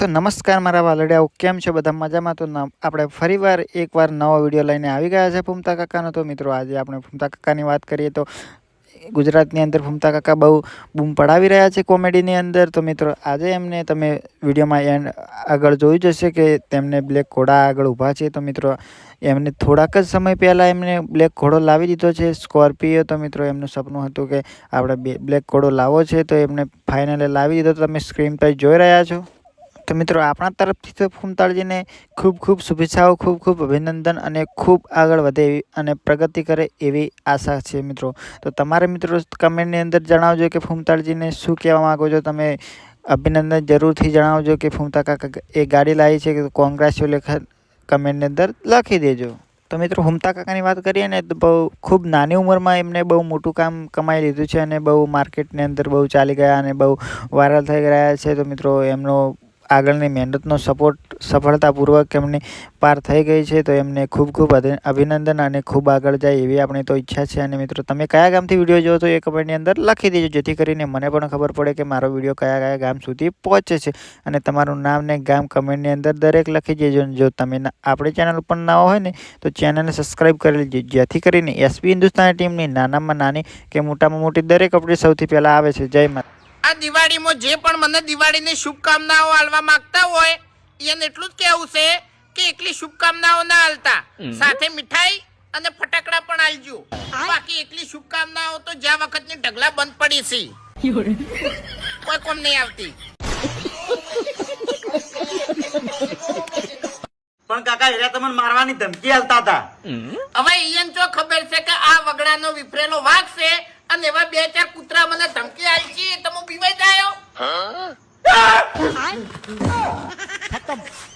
તો નમસ્કાર મારા વાલડિયાઓ, કેમ છે બધા? મજામાં? તો આપણે ફરીવાર એકવાર નવો વીડિયો લઈને આવી ગયા છે ફૂમતા કાકાનો. તો મિત્રો, આજે આપણે ફૂમતા કાકાની વાત કરીએ તો ગુજરાતની અંદર ફૂમતા કાકા બહુ બૂમ પડાવી રહ્યા છે કોમેડીની અંદર. તો મિત્રો, આજે એમને તમે વિડીયોમાં એન્ડ આગળ જોયું જશે કે તેમને બ્લેક ઘોડા આગળ ઊભા છે. તો મિત્રો, એમને થોડાક જ સમય પહેલાં એમને બ્લેક ઘોડો લાવી દીધો છે સ્કોર્પિયો. તો મિત્રો, એમનું સપનું હતું કે આપણે બ્લેક ઘોડો લાવવો છે. તો એમને ફાઇનલે લાવી દીધો. તમે સ્ક્રીન પર જોઈ રહ્યા છો. તો મિત્રો, આપણા તરફથી તો ફૂમતાળજીને ખૂબ ખૂબ શુભેચ્છાઓ, ખૂબ ખૂબ અભિનંદન અને ખૂબ આગળ વધે એવી અને પ્રગતિ કરે એવી આશા છે મિત્રો. તો તમારે મિત્રો કમેન્ટની અંદર જણાવજો કે ફૂમતાળજીને શું કહેવા માગો છો? તમે અભિનંદન જરૂરથી જણાવજો કે ફૂમતા કાકા એ ગાડી લાવી છે કે કોંગ્રેચ્યુલેશન કમેન્ટની અંદર લખી દેજો. તો મિત્રો હુમતા કાકાની વાત કરીએ ને તો બહુ ખૂબ નાની ઉંમરમાં એમને બહુ મોટું કામ કમાઈ લીધું છે અને બહુ માર્કેટની અંદર બહુ ચાલી ગયા અને બહુ વાયરલ થઈ રહ્યા છે. તો મિત્રો, એમનો આગળની મહેનતનો સપોર્ટ સફળતાપૂર્વક એમની પાર થઈ ગઈ છે, તો એમને ખૂબ ખૂબ અભિનંદન અને ખૂબ આગળ જાય એવી આપણી તો ઈચ્છા છે. અને મિત્રો, તમે કયા ગામથી વીડિયો જોવો તો એ કમેન્ટની અંદર લખી દેજો, જેથી કરીને મને પણ ખબર પડે કે મારો વીડિયો કયા કયા ગામ સુધી પહોંચે છે. અને તમારું નામ ને ગામ કમેન્ટની અંદર દરેક લખી દેજો. જો તમે આપણી ચેનલ ઉપર ના હોય ને, તો ચેનલને સબસ્ક્રાઈબ કરી લેજો. જેથી કરીને એસપી હિન્દુસ્તાની ટીમની નાનામાં નાની કે મોટામાં મોટી દરેક અપડેટ સૌથી પહેલાં આવે છે. જય માતા. આ દિવાળીમાં જે પણ મને દિવાળીની શુભકામનાઓ આલવા માંગતા હોય એને એટલું જ કહેવું છે કે એકલી શુભકામનાઓ ના આલતા. સાથે મીઠાઈ અને ફટાકડા પણ આલજો. બાકી એકલી શુભકામનાઓ તો જ્યાં વખતની ઢગલા બંધ પડી છે. કોઈ કોમ નહીં આવતી. પણ કાકા એરા તમને મારવાની ધમકી આલતા હતા. હવે ઈયન જો ખબર છે કે આ વગડાનો વિફરેલો વાઘ છે અને એવા બે ચાર કૂતરા મને ધમકી આલી છે તમે બીવાઈ જાયો